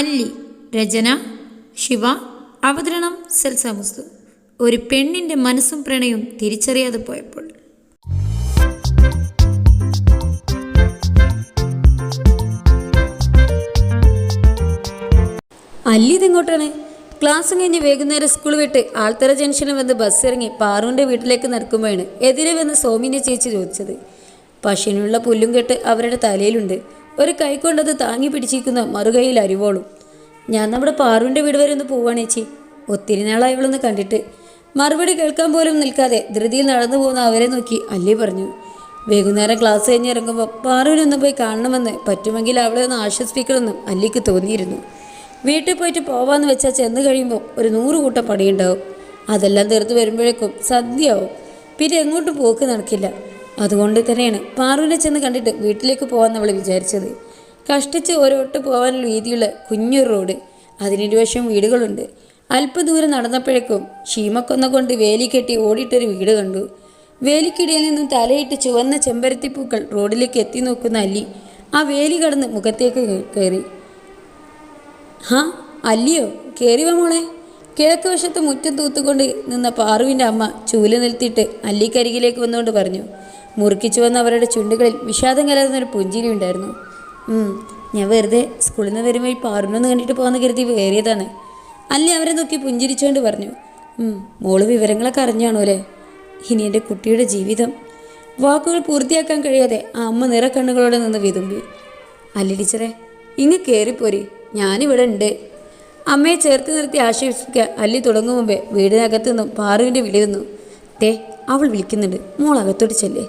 അല്ലി രചന ശിവ അവതരണം സെൽസാമുസ്തു ഒരു പെണ്ണിന്റെ മനസ്സും പ്രണയവും തിരിച്ചറിയാതെ പോയപ്പോൾ. അല്ലി ഇതെങ്ങോട്ടാണ്? ക്ലാസ് കഴിഞ്ഞ് വൈകുന്നേരം സ്കൂൾ വിട്ട് ആൾത്തറ ജംഗ്ഷനിൽ വന്ന് ബസ് ഇറങ്ങി പാറുവിന്റെ വീട്ടിലേക്ക് നടക്കുമ്പോഴാണ് എതിരെ വന്ന് സോമിന്റെ ചേച്ചി ചോദിച്ചത്. പശുവിനുള്ള പുല്ലും കെട്ട് അവരുടെ തലയിലുണ്ട്. ഒരു കൈ കൊണ്ടത് താങ്ങി പിടിച്ചിരിക്കുന്ന മറുകൈയിൽ അരിവോളും. ഞാൻ നമ്മുടെ പാറുവിന്റെ വീട് വരെ ഒന്ന് പോവാണ് ചേച്ചി. ഒത്തിരി നാളായി ഇവളൊന്ന് കണ്ടിട്ട്. മറുപടി കേൾക്കാൻ പോലും നിൽക്കാതെ ധൃതിയിൽ നടന്നു പോകുന്ന അവരെ നോക്കി അല്ലി പറഞ്ഞു. വൈകുന്നേരം ക്ലാസ് കഴിഞ്ഞ് ഇറങ്ങുമ്പോൾ പാറുവിനൊന്ന് പോയി കാണണമെന്ന് പറ്റുമെങ്കിൽ അവളെ ഒന്ന് ആശ്വസിപ്പിക്കണമെന്നും അല്ലിക്ക് തോന്നിയിരുന്നു. വീട്ടിൽ പോയിട്ട് പോവാന്ന് വെച്ചാൽ ചെന്ന് കഴിയുമ്പോൾ ഒരു നൂറ് കൂട്ടം പണിയുണ്ടാവും. അതെല്ലാം തീർത്ത് വരുമ്പോഴേക്കും സദ്യയാവും പിന്നെ എങ്ങോട്ടും പോക്ക് നടക്കില്ല. അതുകൊണ്ട് തന്നെയാണ് പാറുവിനെ ചെന്ന് കണ്ടിട്ട് വീട്ടിലേക്ക് പോകാൻ അവൾ വിചാരിച്ചത്. കഷ്ടിച്ച് ഒരോട്ട് പോകാനുള്ള വീതിയുള്ള കുഞ്ഞൊരു റോഡ് അതിനിരുവശം വീടുകളുണ്ട്. അല്പദൂരം നടന്നപ്പോഴേക്കും ഷീമക്കൊന്ന കൊണ്ട് വേലി കെട്ടി ഓടിയിട്ടൊരു വീട് കണ്ടു. വേലിക്കിടയിൽ നിന്നും തലയിട്ട് ചുവന്ന ചെമ്പരത്തിപ്പൂക്കൾ റോഡിലേക്ക് എത്തി നോക്കുന്ന അല്ലി ആ വേലി കടന്ന് മുഖത്തേക്ക് കയറി ഹാ അല്ലിയോ കയറി വാ മോളെ. കിഴക്ക് വശത്ത് മുറ്റം തൂത്തുകൊണ്ട് നിന്ന പാറുവിന്റെ അമ്മ ചൂൽ നിലത്തിയിട്ട് അല്ലിക്കരികിലേക്ക് വന്നുകൊണ്ട് പറഞ്ഞു മുറുക്കിച്ചു വന്ന അവരുടെ ചുണ്ടുകളിൽ വിഷാദം കലർന്നൊരു പുഞ്ചിരി ഉണ്ടായിരുന്നു. ഞാൻ വെറുതെ സ്കൂളിൽ നിന്ന് വരുമ്പോൾ ഈ പാറുവിനൊന്ന് കണ്ടിട്ട് പോകാമെന്ന് കരുതി വേറിയതാണ് അല്ലി അവരെ നോക്കി പുഞ്ചിരിച്ചുകൊണ്ട് പറഞ്ഞു. "ഉം, മോൾ വിവരങ്ങളൊക്കെ അറിഞ്ഞാണോ അല്ലേ? ഇനി എന്റെ കുട്ടിയുടെ ജീവിതം. വാക്കുകൾ പൂർത്തിയാക്കാൻ കഴിയാതെ ആ അമ്മ നിറക്കണ്ണുകളോടെ നിന്ന് വിതുമ്പി. അല്ലി ടീച്ചറെ ഇങ്ങ് കയറിപ്പോരി ഞാനിവിടെ ഉണ്ട്. അമ്മയെ ചേർത്ത് നിർത്തി ആശ്വസിപ്പിക്കുക അല്ലി തുടങ്ങും മുമ്പേ വീടിനകത്തു നിന്നും പാറുവിന്റെ വിളി നിന്നു തേ അവൾ വിളിക്കുന്നുണ്ട്. മോൾ അകത്തോട്ട് ചെല്ലേ.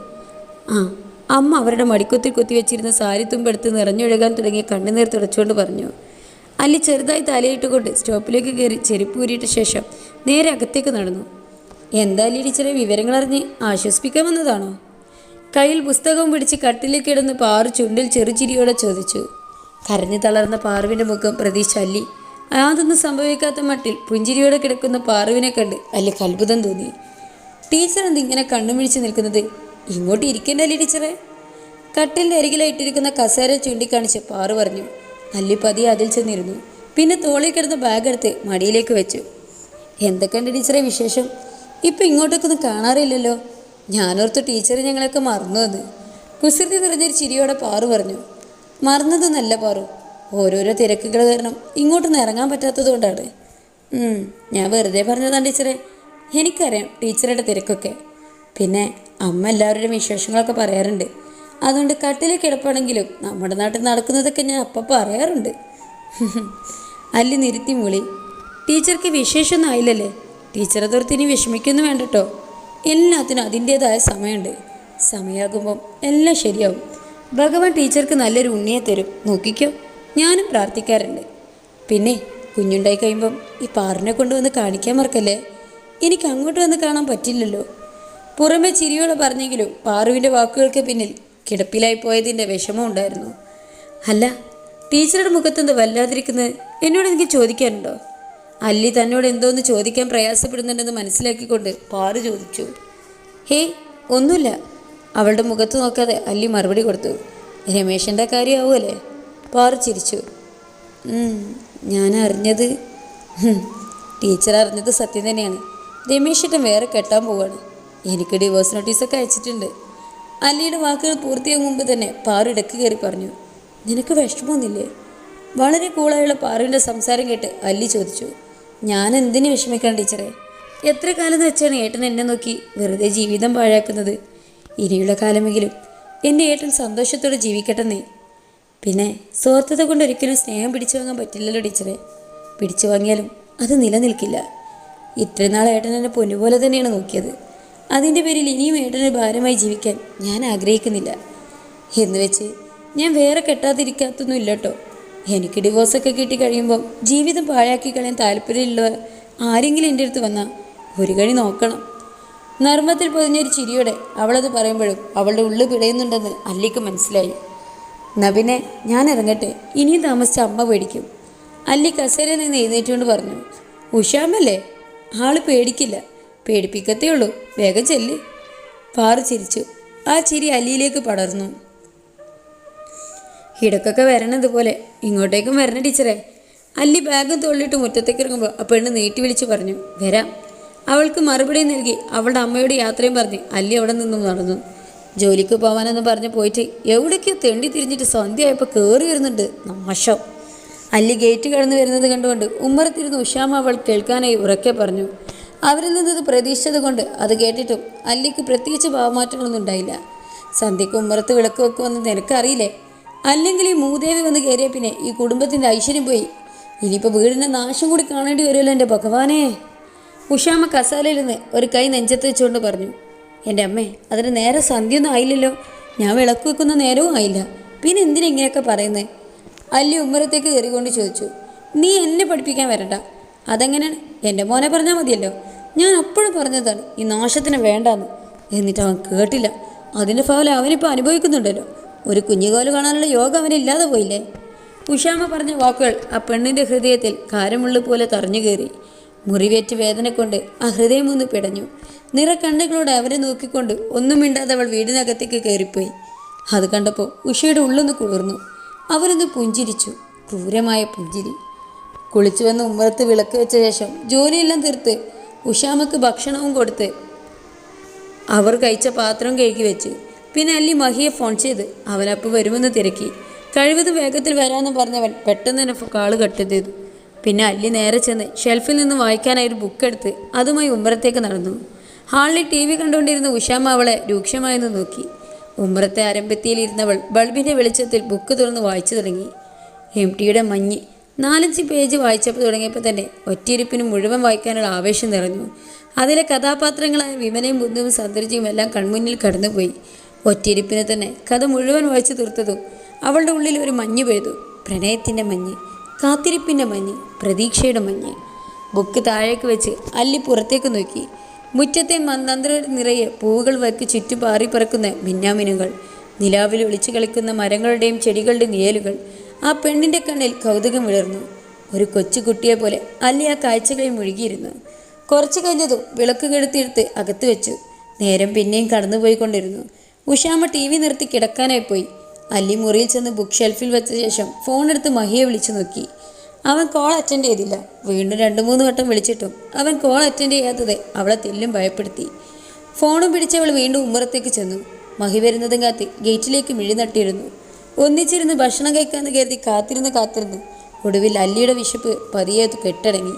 ആ അമ്മ അവരുടെ മടിക്കൊത്തിൽ കുത്തി വെച്ചിരുന്ന സാരി തുമ്പെടുത്ത് നിറഞ്ഞൊഴുകാൻ തുടങ്ങിയ കണ്ണുനീർ തുടച്ചുകൊണ്ട് പറഞ്ഞു അല്ലി ചെറുതായി തലയിട്ടുകൊണ്ട് സ്റ്റോപ്പിലേക്ക് കയറി ചെരുപ്പ് ഊരിയിട്ട ശേഷം നേരെ അകത്തേക്ക് നടന്നു. എന്താ അല്ലി ടീച്ചറെ വിവരങ്ങൾ അറിഞ്ഞ് ആശ്വസിപ്പിക്കാൻ വന്നതാണോ? കയ്യിൽ പുസ്തകവും പിടിച്ച് കട്ടിലേക്ക് കിടന്ന് പാറു ചുണ്ടിൽ ചെറുചിരിയോടെ ചോദിച്ചു. കരഞ്ഞു തളർന്ന പാറുവിന്റെ മുഖം പ്രതീക്ഷ അല്ലി. യാതൊന്നും സംഭവിക്കാത്ത മട്ടിൽ പുഞ്ചിരിയോടെ കിടക്കുന്ന പാറുവിനെ കണ്ട് അല്ലെ അത്ഭുതം തോന്നി. ടീച്ചർ എന്ത് ഇങ്ങനെ കണ്ണുമിഴിച്ച് നിൽക്കുന്നത്? ഇങ്ങോട്ട് ഇരിക്കണ്ടല്ലേ ടീച്ചറെ? കട്ടിലിന്റെ അരികിലായി ഇട്ടിരിക്കുന്ന കസേര ചൂണ്ടിക്കാണിച്ച് പാറു പറഞ്ഞു. അല്ലി പതി അതിൽ ചെന്നിരുന്നു. പിന്നെ തോളിൽ കിടന്ന ബാഗ് എടുത്ത് മടിയിലേക്ക് വെച്ചു. എന്തൊക്കെയുണ്ട് ടീച്ചറെ വിശേഷം? ഇപ്പം ഇങ്ങോട്ടൊക്കെ കാണാറില്ലല്ലോ. ഞാനോർത്ത് ടീച്ചർ ഞങ്ങളൊക്കെ മറന്നു എന്ന് കുസൃതി നിറഞ്ഞൊരു ചിരിയോടെ പാറു പറഞ്ഞു. മറന്നതെന്നല്ല പാറു. ഓരോരോ തിരക്കുകൾ കാരണം ഇങ്ങോട്ടൊന്നും ഇറങ്ങാൻ പറ്റാത്തത് കൊണ്ടാണ്. ഞാൻ വെറുതെ പറഞ്ഞതാണ് ടീച്ചറെ. എനിക്കറിയാം ടീച്ചറുടെ തിരക്കൊക്കെ. പിന്നെ അമ്മ എല്ലാവരുടെയും വിശേഷങ്ങളൊക്കെ പറയാറുണ്ട്. അതുകൊണ്ട് കട്ടിലെ കിടപ്പാണെങ്കിലും നമ്മുടെ നാട്ടിൽ നടക്കുന്നതൊക്കെ ഞാൻ അപ്പം പറയാറുണ്ട്. അല്ലി നിരുത്തി മൂളി ടീച്ചർക്ക് വിശേഷമൊന്നും ആയില്ലല്ലേ? ടീച്ചറെ ഇനി വിഷമിക്കൊന്നും വേണ്ടട്ടോ. എല്ലാത്തിനും അതിന്റേതായ സമയമുണ്ട്. സമയമാകുമ്പം എല്ലാം ശരിയാവും. ഭഗവാൻ ടീച്ചർക്ക് നല്ലൊരു ഉണ്ണിയെ തരും. നോക്കിക്കോ ഞാനും പ്രാർത്ഥിക്കാറുണ്ട്. പിന്നെ കുഞ്ഞുണ്ടായി കഴിയുമ്പം ഈ പാറിനെ കൊണ്ടുവന്ന് കാണിക്കാൻ മറക്കല്ലേ? എനിക്ക് അങ്ങോട്ട് വന്ന് കാണാൻ പറ്റില്ലല്ലോ. പുറമെ ചിരിയോടെ പറഞ്ഞെങ്കിലും പാറുവിന്റെ വാക്കുകൾക്ക് പിന്നിൽ കിടപ്പിലായി പോയതിന്റെ വിഷമം ഉണ്ടായിരുന്നു. അല്ല ടീച്ചറുടെ മുഖത്തെന്ത് വല്ലാതിരിക്കുന്നത് എന്നോട് എനിക്ക് ചോദിക്കാനുണ്ടോ? അല്ലി തന്നോട് എന്തോന്ന് ചോദിക്കാൻ പ്രയാസപ്പെടുന്നുണ്ടെന്ന് മനസ്സിലാക്കിക്കൊണ്ട് പാറു ചോദിച്ചു. ഹേ ഒന്നുമില്ല. അവളുടെ മുഖത്ത് നോക്കാതെ അല്ലി മറുപടി കൊടുത്തു. രമേശന്റെ കാര്യമാവുമല്ലേ പാറു ചിരിച്ചു. ഞാൻ അറിഞ്ഞത് ടീച്ചർ അറിഞ്ഞത് സത്യം തന്നെയാണ്. രമേശേട്ടൻ വേറെ കെട്ടാൻ പോവാണ്. എനിക്ക് ഡിവോഴ്സ് നോട്ടീസൊക്കെ അയച്ചിട്ടുണ്ട്. അല്ലിയുടെ വാക്കുകൾ പൂർത്തിയാകും മുമ്പ് തന്നെ പാറു ഇടയ്ക്ക് കയറി പറഞ്ഞു നിനക്ക് വിഷമമൊന്നുമില്ലേ? വളരെ കൂളായുള്ള പാറുവിന്റെ സംസാരം കേട്ട് അല്ലി ചോദിച്ചു ഞാൻ എന്തിനു വിഷമിക്കണം ടീച്ചറെ? എത്ര കാലം വെച്ചാണ് ഏട്ടൻ എന്നെ നോക്കി വെറുതെ ജീവിതം പാഴാക്കുന്നത്? ഇനിയുള്ള കാലമെങ്കിലും എന്റെ ഏട്ടൻ സന്തോഷത്തോടെ ജീവിക്കട്ടെന്നേ. പിന്നെ സ്വാർത്ഥത കൊണ്ട് ഒരിക്കലും സ്നേഹം പിടിച്ചു വാങ്ങാൻ പറ്റില്ലല്ലോ ടീച്ചറെ. പിടിച്ചു വാങ്ങിയാലും അത് നിലനിൽക്കില്ല. ഇത്രയും നാൾ ഏട്ടൻ എന്നെ പൊന്നുപോലെ തന്നെയാണ് നോക്കിയത്. അതിന്റെ പേരിൽ ഇനിയും ഏട്ടന് ഭാരമായി ജീവിക്കാൻ ഞാൻ ആഗ്രഹിക്കുന്നില്ല. എന്ന് വെച്ച് ഞാൻ വേറെ കെട്ടാതിരിക്കാത്തൊന്നും ഇല്ല കേട്ടോ എനിക്ക് ഡിവോഴ്സൊക്കെ കിട്ടി കഴിയുമ്പോൾ ജീവിതം പാഴാക്കി കളയാൻ താല്പര്യമുള്ള ആരെങ്കിലും എന്റെ അടുത്ത് വന്നാൽ ഒരു കണി നോക്കണം. നർമ്മത്തിൽ പൊതിഞ്ഞൊരു ചിരിയോടെ അവളത് പറയുമ്പോഴും അവളുടെ ഉള്ളു പിടയുന്നുണ്ടെന്ന് അല്ലിക്ക് മനസ്സിലായി. നബിനെ ഞാൻ ഇറങ്ങട്ടെ ഇനിയും താമസിച്ച അമ്മ പേടിക്കും. അല്ലി കസേരയിൽ നിന്ന് എഴുന്നേറ്റുകൊണ്ട് പറഞ്ഞു ഉഷാമല്ലേ? ആൾ പേടിക്കില്ല. പേടിപ്പിക്കത്തേ ഉള്ളൂ വേഗം ചെല്ല്. പാറു ചിരിച്ചു. ആ ചിരി അലിയിലേക്ക് പടർന്നു. ഇടക്കൊക്കെ വരണതുപോലെ. ഇങ്ങോട്ടേക്കും വരണ ടീച്ചറെ. അല്ലി ബാഗും തൊള്ളിട്ട് മുറ്റത്തേക്ക് ഇറങ്ങുമ്പോൾ ആ പെണ്ണ് നീട്ടി വിളിച്ച് പറഞ്ഞു വരാം. അവൾക്ക് മറുപടി നൽകി അവളുടെ അമ്മയുടെ യാത്രയും പറഞ്ഞ് അല്ലി അവിടെ നിന്നും നടന്നു. ജോലിക്ക് പോകാനെന്ന് പറഞ്ഞ് പോയിട്ട് എവിടേക്കോ തെണ്ടി തിരിഞ്ഞിട്ട് സന്ധ്യയായപ്പോൾ കയറി വരുന്നുണ്ട്. നാശം. അല്ലി ഗേറ്റ് കടന്നു വരുന്നത് കണ്ടുകൊണ്ട് ഉമ്മറത്തിരുന്ന് ഉഷാമ അവൾ കേൾക്കാനായി ഉറക്കെ പറഞ്ഞു. അവരിൽ നിന്നത് പ്രതീക്ഷിച്ചത് കൊണ്ട് അത് കേട്ടിട്ടും അല്ലിക്ക് പ്രത്യേകിച്ച് ഭാവമാറ്റങ്ങളൊന്നും ഉണ്ടായില്ല. സന്ധ്യക്ക് ഉമ്മറത്ത് വിളക്ക് വെക്കുമെന്ന് നിനക്കറിയില്ലേ? അല്ലെങ്കിൽ ഈ മൂദേവി വന്ന് കയറിയ പിന്നെ ഈ കുടുംബത്തിന്റെ ഐശ്വര്യം പോയി. ഇനിയിപ്പോൾ വീടിന്റെ നാശം കൂടി കാണേണ്ടി വരുമല്ലോ എന്റെ ഭഗവാനെ. ഉഷാമ കസാലയിൽ നിന്ന് ഒരു കൈ നെഞ്ചത്ത് വെച്ചുകൊണ്ട് പറഞ്ഞു എന്റെ അമ്മേ അതിന് നേരെ സന്ധ്യൊന്നും ആയില്ലല്ലോ. ഞാൻ വിളക്ക് വെക്കുന്ന നേരവും ആയില്ല. പിന്നെ എന്തിനാ ഇങ്ങനെയൊക്കെ പറയുന്നത് അല്ലി ഉമ്മറത്തേക്ക് കയറിക്കൊണ്ട് ചോദിച്ചു നീ എന്നെ പഠിപ്പിക്കാൻ വരണ്ട. അതെങ്ങനെയാണ്? എന്റെ മോനെ പറഞ്ഞാൽ മതിയല്ലോ. ഞാൻ അപ്പോഴും പറഞ്ഞതാണ് ഈ നാശത്തിന് വേണ്ടാന്ന്. എന്നിട്ട് അവൻ കേട്ടില്ല. അതിന്റെ ഫലം അവനിപ്പോൾ അനുഭവിക്കുന്നുണ്ടല്ലോ. ഒരു കുഞ്ഞുകാൽ കാണാനുള്ള യോഗം അവനില്ലാതെ പോയില്ലേ? ഉഷാമ പറഞ്ഞ വാക്കുകൾ ആ പെണ്ണിന്റെ ഹൃദയത്തിൽ കാരമുള്ളു പോലെ തറഞ്ഞു കയറി. മുറിവേറ്റ് വേദന കൊണ്ട് ആ ഹൃദയം ഒന്ന് പിടഞ്ഞു. നിറക്കണ്ണുകളോടെ അവരെ നോക്കിക്കൊണ്ട് ഒന്നും മിണ്ടാതെ അവൾ വീടിനകത്തേക്ക് കയറിപ്പോയി. അത് കണ്ടപ്പോൾ ഉഷയുടെ ഉള്ളൊന്ന് കുളിർന്നു. അവരൊന്ന് പുഞ്ചിരിച്ചു. ക്രൂരമായ പുഞ്ചിരി. കുളിച്ചു വന്ന് ഉമ്മറത്ത് വിളക്ക് വെച്ച ശേഷം ജോലിയെല്ലാം തീർത്ത് ഉഷാമക്ക് ഭക്ഷണവും കൊടുത്ത് അവർ കഴിച്ച പാത്രം കഴുകി വെച്ച്. പിന്നെ അല്ലി മഹിയെ ഫോൺ ചെയ്ത് അവനപ്പോൾ വരുമെന്ന് തിരക്കി. കഴിവതും വേഗത്തിൽ വരാമെന്ന് പറഞ്ഞവൻ പെട്ടെന്ന് തന്നെ കാൾ കട്ട് ചെയ്തു. പിന്നെ അല്ലി നേരെ ചെന്ന് ഷെൽഫിൽ നിന്ന് വായിക്കാനായി ഒരു ബുക്ക് എടുത്ത് അതുമായി ഉമ്മറത്തേക്ക് നടന്നു. ഹാളിൽ ടി വി കണ്ടുകൊണ്ടിരുന്ന ഉഷാമ അവളെ രൂക്ഷമായെന്ന് നോക്കി. ഉമ്മറത്തെ അരമ്പത്തിയിലിരുന്നവൾ ബൾബിന്റെ വെളിച്ചത്തിൽ ബുക്ക് തുറന്ന് വായിച്ചു തുടങ്ങി. എം ടിയുടെ മഞ്ഞ് നാലഞ്ച് പേജ് വായിച്ചപ്പോൾ തുടങ്ങിയപ്പോൾ തന്നെ ഒറ്റയിരുപ്പിനും മുഴുവൻ വായിക്കാനുള്ള ആവേശം നിറഞ്ഞു. അതിലെ കഥാപാത്രങ്ങളായ വിമനയും ബുദ്ധുവും സന്ദർജിയും എല്ലാം കൺമുന്നിൽ കടന്നുപോയി. ഒറ്റയിരുപ്പിന് തന്നെ കഥ മുഴുവൻ വായിച്ചു തീർത്തതും അവളുടെ ഉള്ളിൽ ഒരു മഞ്ഞ് പെയ്തു. പ്രണയത്തിന്റെ മഞ്ഞ് കാത്തിരിപ്പിന്റെ മഞ്ഞ് പ്രതീക്ഷയുടെ മഞ്ഞ്. ബുക്ക് താഴേക്ക് വെച്ച് അല്ലി പുറത്തേക്ക് നോക്കി. മുറ്റത്തെ മന്ദന്ത്ര നിറയെ പൂവുകൾ വയ്ക്ക് ചുറ്റുപാറി പറക്കുന്ന മിന്നാമിനുകൾ നിലാവിൽ ഒളിച്ചു കളിക്കുന്ന മരങ്ങളുടെയും ചെടികളുടെയും നിഴലുകൾ ആ പെണ്ണിന്റെ കണ്ണിൽ കൗതുകം വിളർന്നു. ഒരു കൊച്ചുകുട്ടിയെ പോലെ അല്ലി ആ കാഴ്ചകളിൽ മുഴുകിയിരുന്നു. കുറച്ചു കഴിഞ്ഞതും വിളക്ക് കെടുത്തിയെടുത്ത് അകത്ത് വെച്ചു. നേരം പിന്നെയും കടന്നുപോയിക്കൊണ്ടിരുന്നു. ഉഷാമ ടി വി നിർത്തി കിടക്കാനായി പോയി. അല്ലി മുറിയിൽ ചെന്ന് ബുക്ക് ഷെൽഫിൽ വെച്ച ശേഷം ഫോൺ എടുത്ത് മഹിയെ വിളിച്ചു നോക്കി. അവൻ കോൾ അറ്റൻഡ് ചെയ്തില്ല. വീണ്ടും രണ്ട് മൂന്ന് വട്ടം വിളിച്ചിട്ടും അവൻ കോൾ അറ്റൻഡ് ചെയ്യാത്തത് അവളെ തെല്ലും ഭയപ്പെടുത്തി. ഫോണും പിടിച്ചവൾ വീണ്ടും ഉമ്മറത്തേക്ക് ചെന്നു. മഹി വരുന്നതും കാത്തി ഗേറ്റിലേക്ക് മിഴി നട്ടിരുന്നു ഒന്നിച്ചിരുന്ന് ഭക്ഷണം കഴിക്കാമെന്ന് കരുതി കാത്തിരുന്ന് കാത്തിരുന്ന് ഒടുവിൽ അല്ലിയുടെ വിശപ്പ് പതിയെ കെട്ടടങ്ങി.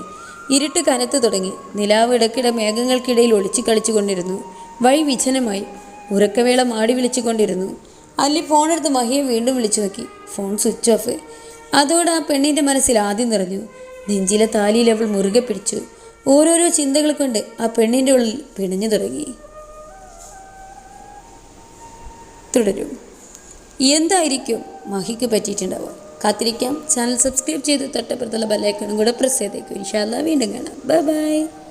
ഇരുട്ട് കനത്തു തുടങ്ങി. നിലാവ് ഇടയ്ക്കിടെ മേഘങ്ങൾക്കിടയിൽ ഒളിച്ചു കളിച്ചുകൊണ്ടിരുന്നു. വഴി വിജനമായി. ഉറക്കവേള മാടി വിളിച്ചുകൊണ്ടിരുന്നു. അല്ലി ഫോണെടുത്ത് മഹിയെ വീണ്ടും വിളിച്ചു നോക്കി. Phone switch off. അതോടെ ആ പെണ്ണിന്റെ മനസ്സിൽ ആദ്യം നിറഞ്ഞു. നെഞ്ചിലെ താലിയിൽ അവൾ മുറുകെ പിടിച്ചു. ഓരോരോ ചിന്തകൾ കൊണ്ട് ആ പെണ്ണിന്റെ ഉള്ളിൽ പിണഞ്ഞു തുടങ്ങി. തുടരും. എന്തായിരിക്കും മഹിക്ക് പറ്റിയിട്ടുണ്ടാവുക? കാത്തിരിക്കാം. ചാനൽ സബ്സ്ക്രൈബ് ചെയ്ത് തൊട്ടപ്പുറത്തുള്ള ബെല്ലൈക്കണും കൂടെ പ്രസ് ചെയ്തേക്കും. ഇൻഷാല്ല വീണ്ടും കാണാം. Bye bye